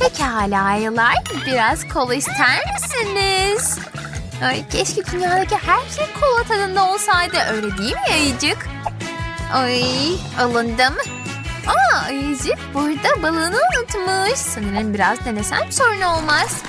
Pekala ayılar. Biraz kola ister misiniz? Ay keşke dünyadaki her şey kola tadında olsaydı. Öyle değil mi ayıcık? Ay alındım. Aa ayıcık burada balığını unutmuş. Sanırım biraz denesem sorun olmaz.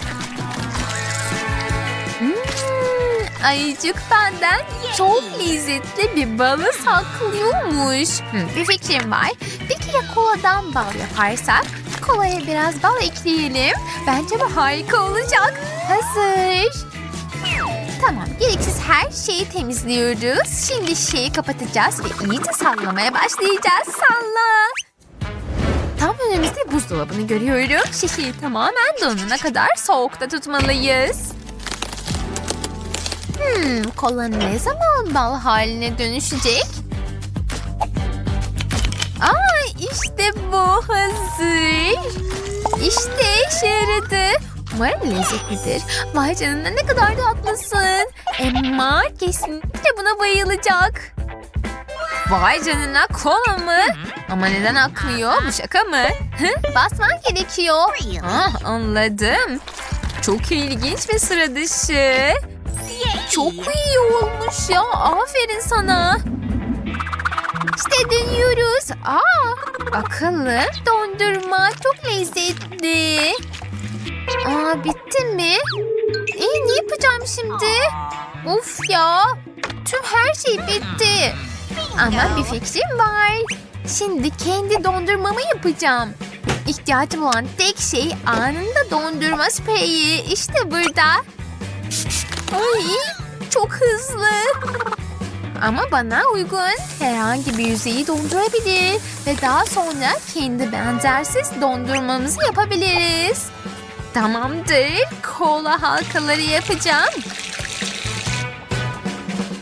Hmm, ayıcık benden çok lezzetli bir balı saklıyormuş. Hmm, bir fikrim var. Peki ya koladan bal yaparsak? Kolaya biraz bal ekleyelim. Bence bu harika olacak. Hazır. Tamam, gereksiz her şeyi temizliyoruz. Şimdi şişeyi kapatacağız ve iyice sallamaya başlayacağız. Salla. Tam önümüzde buzdolabını görüyorum. Şişeyi tamamen donana kadar soğukta tutmalıyız. Hmm, kola ne zaman bal haline dönüşecek? İşte bu hazır. İşte işe yaradı. Umarım lezzetlidir. Vay canına ne kadar tatlısın. Emma kesinlikle buna bayılacak. Vay canına kola mı? Ama neden akmıyor? Bu şaka mı? Basman gerekiyor. Ah, anladım. Çok ilginç ve sıra dışı. Çok iyi olmuş ya. Aferin sana. İşte dönüyoruz. Aa, akıllı dondurma çok lezzetli. Aa bitti mi? Ee, ne yapacağım şimdi? Of ya. Tüm her şey bitti. Ama bir fikrim var. Şimdi kendi dondurmamı yapacağım. İhtiyacım olan tek şey anında dondurma spreyi. İşte burada. Ay, çok hızlı. Ama bana uygun. Herhangi bir yüzeyi dondurabilir. Ve daha sonra kendi benzersiz dondurmamızı yapabiliriz. Tamamdır. Kola halkaları yapacağım.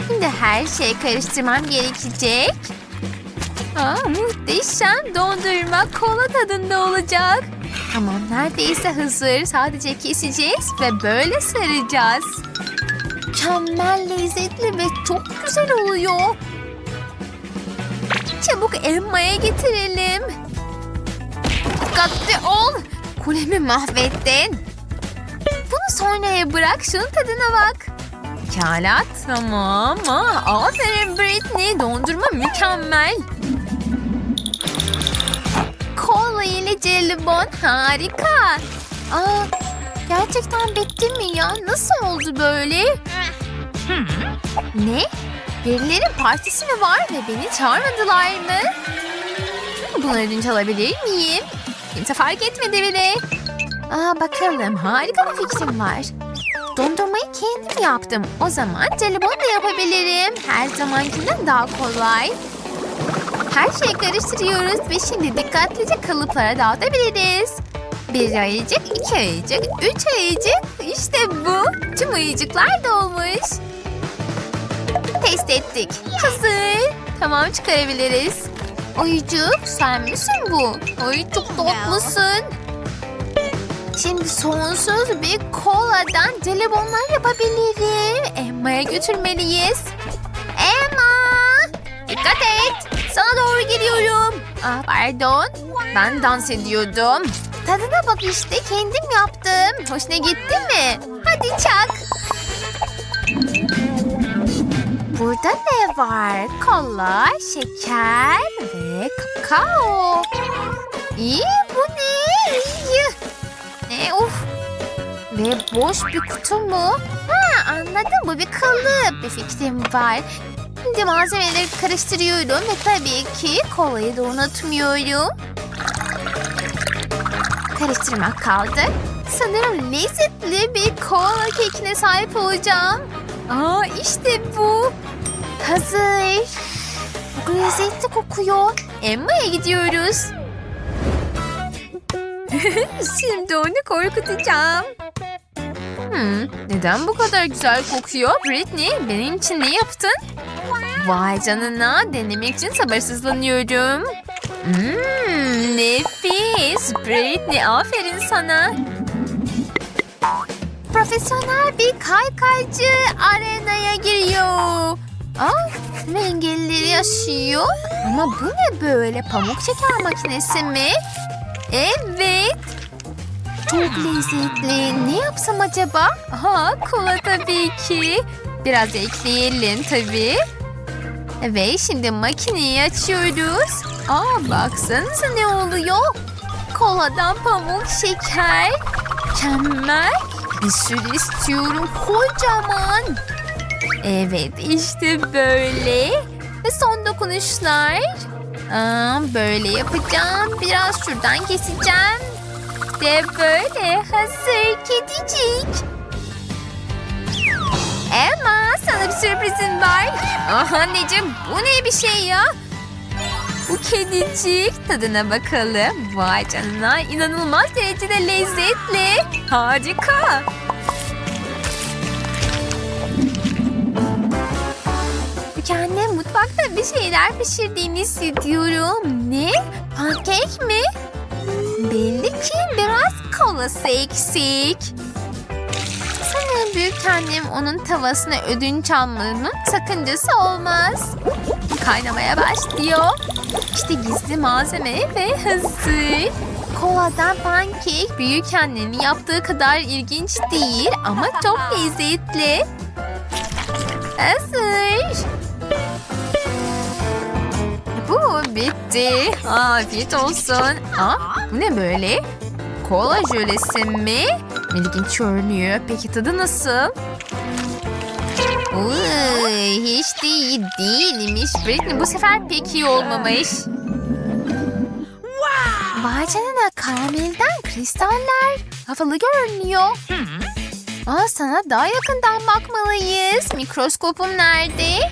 Şimdi her şeyi karıştırmam gerekecek. Aa, muhteşem dondurma kola tadında olacak. Tamam neredeyse hazır. Sadece keseceğiz ve böyle saracağız. Mükemmel lezzetli ve çok güzel oluyor. Çabuk elmaya getirelim. Dikkatli ol. Kulemi mahvettin. Bunu sonraya bırak. Şunun tadına bak. Pekala tamam. Aa, aferin Britney. Dondurma mükemmel. Kola ile jelibon harika. Aa, gerçekten bitti mi ya? Nasıl oldu böyle? Ne? Birilerin partisi mi var ve beni çağırmadılar mı? Bunu ödünç alabilir miyim? Kimse fark etmedi bile. Aa bakalım harika bir fikrim var. Dondurmayı kendim yaptım. O zaman jelibon da yapabilirim. Her zamankinden daha kolay. Her şeyi karıştırıyoruz ve şimdi dikkatlice kalıplara dağıtabiliriz. Bir ayıcık, iki ayıcık, üç ayıcık. İşte bu. Tüm ayıcıklar dolmuş. Test ettik. Hazır. Tamam çıkarabiliriz. Ayıcık sen misin bu? Ay çok tatlısın. Şimdi sonsuz bir koladan jelibonlar yapabilirim. Emma'ya götürmeliyiz. Emma! Dikkat et. Sana doğru geliyorum. Ah, pardon. Ben dans ediyordum. Tadına bak işte kendim yaptım. Hoşuna gitti mi? Hadi çak. Burada ne var? Kola, şeker ve kakao. İyi bu ne? İyi. Ne uf. Ve boş bir kutu mu? Ha anladım bu bir kalıp. Bir fikrim var. Şimdi malzemeleri karıştırıyorum ve tabii ki kolayı da unutmuyorum. Karıştırmak kaldı. Sanırım lezzetli bir kola kekine sahip olacağım. Aa işte bu. Hazır. Çok lezzetli kokuyor. Emma'ya gidiyoruz. Şimdi onu korkutacağım. Hmm, neden bu kadar güzel kokuyor? Britney benim için ne yaptın? Vay canına denemek için sabırsızlanıyorum. Hmm, nefis. Britney aferin sana. Profesyonel bir kaykaycı arenaya giriyor. Aa, ve engellileri yaşıyor. Ama bu ne böyle? Pamuk şeker makinesi mi? Evet. çok lezzetli. Ne yapsam acaba? Aha kola tabii ki. Biraz ekleyelim tabii. Ve şimdi makineyi açıyoruz. Aa baksanıza ne oluyor? Koladan pamuk şeker. Mükemmel. Bir sürü istiyorum kocaman. Evet işte böyle. Ve son dokunuşlar. Aa, böyle yapacağım. Biraz şuradan keseceğim. İşte böyle hazır kedicik. Emma sana bir sürprizim var. Ah anneciğim bu ne bir şey ya? Bu kedicik tadına bakalım. Vay canına inanılmaz derecede lezzetli. Harika. Kendim mutfakta bir şeyler pişirdiğini hissediyorum. Ne? Pankek mi? Belli ki biraz kolası eksik. Sanırım büyük annem onun tavasına ödünç almamın sakıncası olmaz. Kaynamaya başlıyor. İşte gizli malzeme ve hazır. Koladan pankek büyük annenin yaptığı kadar ilginç değil ama çok lezzetli. Hazır. Bu bitti. Afiyet olsun. Aa, bu ne böyle? Kola jölesi mi? İlginç görünüyor. Peki tadı nasıl? Uy, hiç de iyi değilmiş. Britney bu sefer pek iyi olmamış. Vay canına karamelden kristaller. Havalı görünüyor. Aa, sana daha yakından bakmalıyız. Mikroskopum nerede?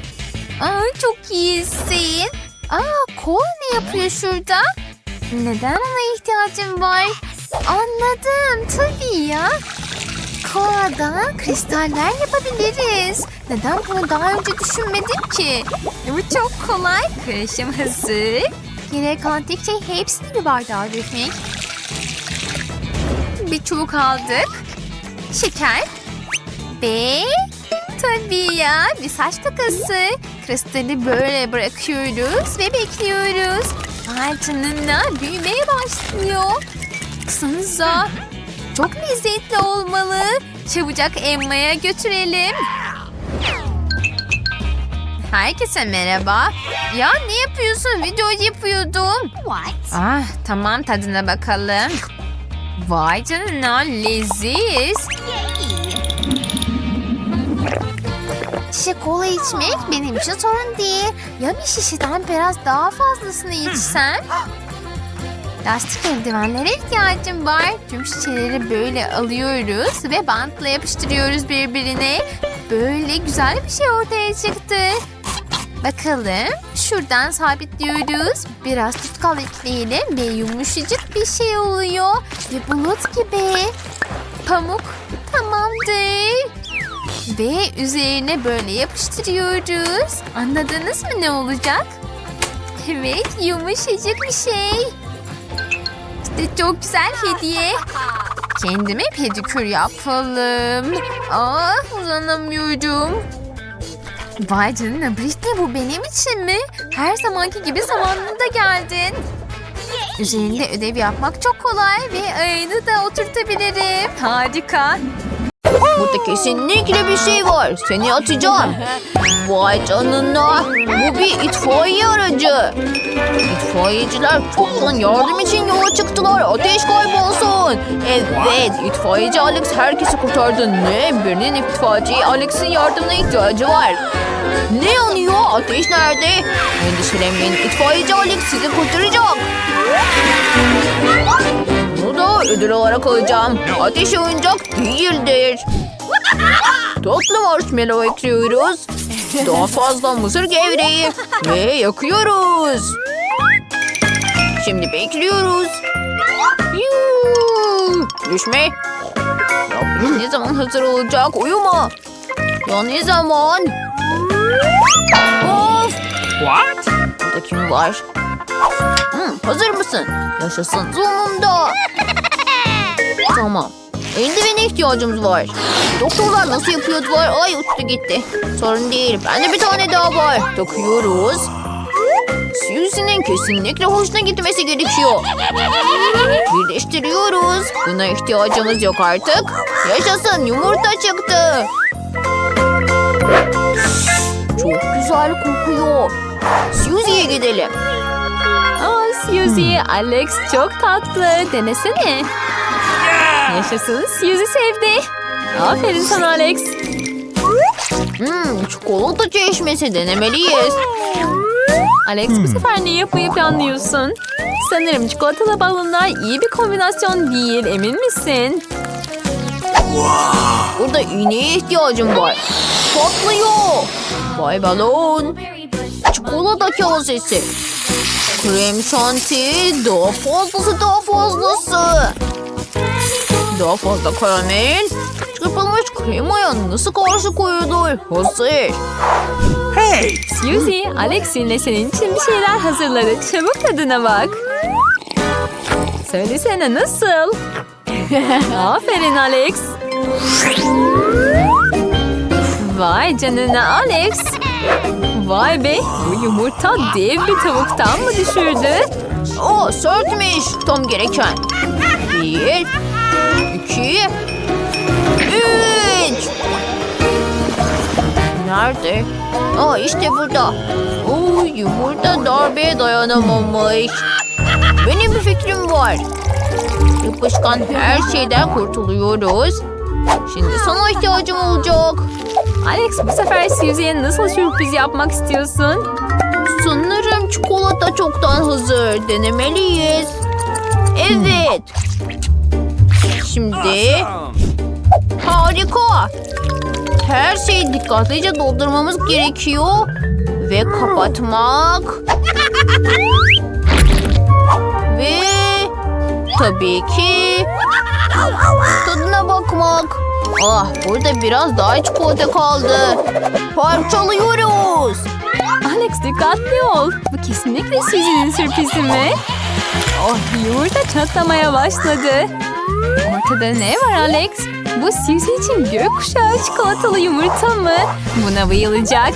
Aa, çok iyisin. Aa, kol ne yapıyor şurada? Neden ona ihtiyacım var? Anladım tabii ya. Koladan kristaller yapabiliriz. Neden bunu daha önce düşünmedim ki? Bu çok kolay. Karışım hazır. Tek şey hepsini bir bardağa dökmek. Bir çubuk aldık. Şeker. Ve tabii ya bir saç takası. Kristali böyle bırakıyoruz ve bekliyoruz. Canına büyümeye başlıyor. Baksanıza. Çok lezzetli olmalı. Çabucak Emma'ya götürelim. Herkese merhaba. Ya ne yapıyorsun? Video yapıyordum. What? Ah tamam tadına bakalım. Vay canına leziz. Şişe kola içmek benim için sorun değil. Ya bir şişeden biraz daha fazlasını içsem? Lastik eldivenlere ihtiyacım var. Tüm şişeleri böyle alıyoruz ve bantla yapıştırıyoruz birbirine. Böyle güzel bir şey ortaya çıktı. Bakalım şuradan sabitliyoruz. Biraz tutkal ekleyelim ve yumuşacık bir şey oluyor. Ve bulut gibi. Pamuk tamamdır. Ve üzerine böyle yapıştırıyoruz. Anladınız mı ne olacak? Evet yumuşacık bir şey. İşte çok güzel hediye. Kendime pedikür yapalım. Ah uzanamıyorum. Vay canına Britney bu benim için mi? Her zamanki gibi zamanında geldin. Üzerinde ödev yapmak çok kolay ve ayını da oturtabilirim. Harika. Burada kesinlikle bir şey var. Seni atacağım. Vay canına. Bu bir itfaiye aracı. İtfaiyeciler çoktan yardım için yola çıktılar. Ateş kaybolsun. Evet, itfaiyeci Alex herkesi kurtardı. Ne? Birinin itfaiyeci Alex'in yardımına ihtiyacı var. Ne yanıyor? Ateş nerede? Endişelenmeyin. İtfaiyeci Alex sizi kurtaracak. Bunu da ödül olarak alacağım. Ateş oyuncak değildir. Tatlı marshmallow ekliyoruz. Daha fazla mısır gevreği. Ve yakıyoruz. Şimdi bekliyoruz. Yuu, düşme. Bu ne zaman hazır olacak? Uyuma. Ya ne zaman? Of. What? Burada kim var? Hmm, hazır mısın? Yaşasın sonunda. tamam. Eldivene ihtiyacımız var. Doktorlar nasıl yapıyordular? Ay uçtu gitti. Sorun değil. Bende bir tane daha var. Takıyoruz. Susie'nin kesinlikle hoşuna gitmesi gerekiyor. Birleştiriyoruz. Buna ihtiyacımız yok artık. Yaşasın yumurta çıktı. Çok güzel kokuyor. Susie'ye gidelim. Aa Suzy, Alex çok tatlı. Denesene. Yaşasın, Suzy sevdi. Aferin sana Alex. Hmm, çikolata çeşmesi denemeliyiz. Alex bu sefer ne yapmayı planlıyorsun? Sanırım çikolatalı balonlar iyi bir kombinasyon değil, emin misin? Burada iğneye ihtiyacım var. Patlıyor. Vay balon. Çikolata kasesi. Krem şanti. Daha fazlası daha fazlası. Daha fazla karamel. Çırpılmış kremaya nasıl karşı koyulur? Hazır. Suzy, Alex yine senin için bir şeyler hazırladı. Çabuk tadına bak. Söylesene nasıl? Aferin Alex. Vay canına Alex. Vay be bu yumurta dev bir tavuktan mı düşürdü? Aa sertmiş. Tam gereken. Bir. İki, Üç. Nerede? Aa işte burada. Oo yumurta darbeye dayanamamış. Benim bir fikrim var. Yapışkan her şeyden kurtuluyoruz. Şimdi sana ihtiyacım olacak. Alex bu sefer Suzy'ye nasıl sürpriz yapmak istiyorsun? Sanırım çikolata çoktan hazır. Denemeliyiz. Evet. Şimdi harika. Her şeyi dikkatlice doldurmamız gerekiyor. Ve kapatmak. Ve tabii ki tadına bakmak. Ah burada biraz daha çikolata kaldı. Parçalıyoruz. Alex dikkatli ol. Bu kesinlikle Suzy'nin sürprizi mi? Oh yumurta çatlamaya başladı. Ortada ne var Alex? Bu Suzy için gökkuşağı çikolatalı yumurta mı? Buna bayılacak.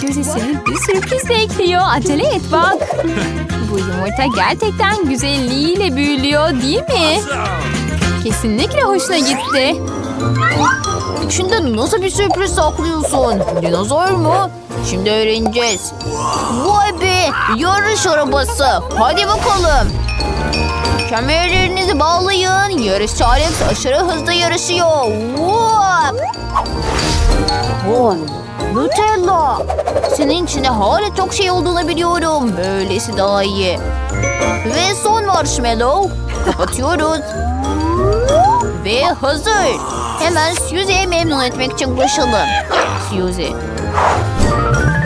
Suzy seni bir sürpriz bekliyor. Acele et bak. Bu yumurta gerçekten güzelliğiyle büyülüyor değil mi? Kesinlikle hoşuna gitti. İçinde nasıl bir sürpriz saklıyorsun? Dinozor mu? Şimdi öğreneceğiz. Vay be! Yarış arabası. Hadi bakalım. Kemerlerinizi bağlayın. Yarışçı Alex aşırı hızlı yarışıyor. Vay! Vay! Nutella. Senin içinde hala çok şey olduğunu biliyorum. Böylesi daha iyi. Ve son marshmallow. Kapatıyoruz. Ve hazır. Hemen Suzy'yi memnun etmek için koşalım. Suzy.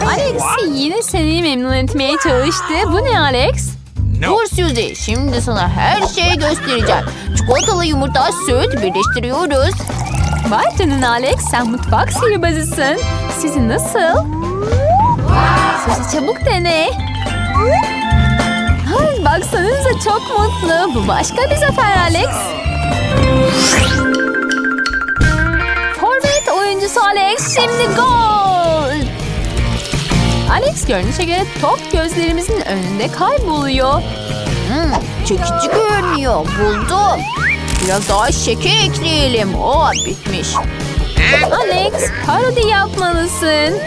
Alex yine seni memnun etmeye çalıştı. Bu ne Alex? Dur Suzy. Şimdi sana her şeyi göstereceğim. Çikolatalı yumurta, süt birleştiriyoruz. Vay canına Alex sen mutfak sihirbazısın. Sizi nasıl? Sizi çabuk dene. Ay, baksanıza çok mutlu. Bu başka bir zafer Alex. Forvet oyuncusu Alex şimdi gol. Alex görünüşe göre top gözlerimizin önünde kayboluyor. Hmm, çekici görünüyor. Buldum. Biraz daha şeker ekleyelim. Aa bitmiş. Alex, parodi yapmalısın.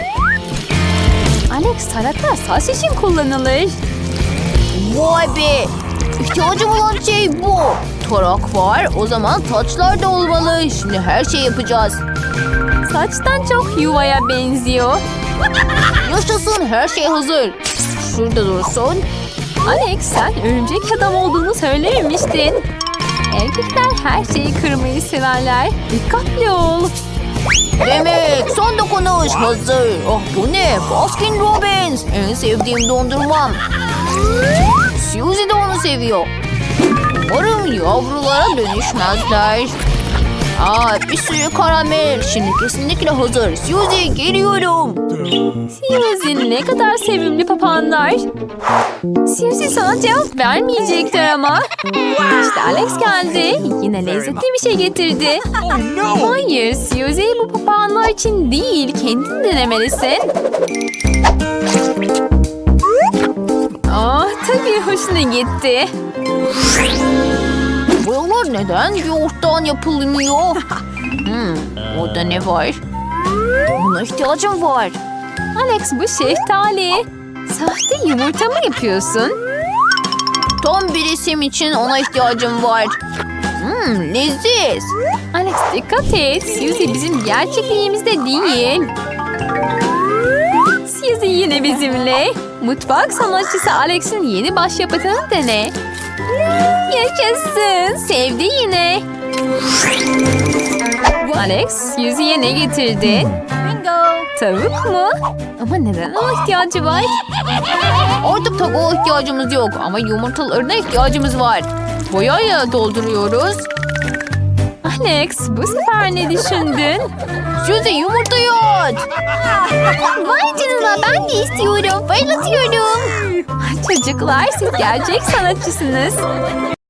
Alex, taraklar saç için kullanılır. Vay be. İhtiyacım olan şey bu. Tarak var. O zaman taçlar da olmalı. Şimdi her şey yapacağız. Saçtan çok yuvaya benziyor. Yaşasın her şey hazır. Şurada dursun. Alex, sen örümcek adam olduğunu söylemiştin. Erkekler her şeyi kırmayı severler. Dikkatli ol. Demek son dokunuş hazır. Oh bu ne? Baskin Robbins. En sevdiğim dondurmam. Suzy de onu seviyor. Umarım yavrulara dönüşmezler. Aa, bir sürü karamel. Şimdi kesinlikle hazır. Suzy geliyorum. Suzy ne kadar sevimli papağanlar. Suzy sana cevap vermeyecektir ama. İşte Alex geldi. Yine lezzetli bir şey getirdi. Hayır Suzy bu papağanlar için değil. Kendin denemelisin. tabii hoşuna gitti. Neden yoğurttan yapılmıyor? Hmm, orada ne var? Buna ihtiyacım var. Alex bu şeftali. Sahte yumurta mı yapıyorsun? Tam bir isim için ona ihtiyacım var. Hmm, leziz. Alex dikkat et. Suzy bizim gerçekliğimizde değil. Suzy yine bizimle. Mutfak sanatçısı Alex'in yeni başyapıtını dene. Yaşasın. Sevdi yine. Alex, Suzy'ye ne getirdin? Tavuk mu? Ama neden ona ihtiyacı var? Artık tavuğa ihtiyacımız yok ama yumurtalarına ihtiyacımız var. Boyayla dolduruyoruz. Alex, bu sefer ne düşündün? Suzy yumurtayı aç. Vay canına ben de istiyorum. Bayılıyorum. Çocuklar siz gerçek sanatçısınız.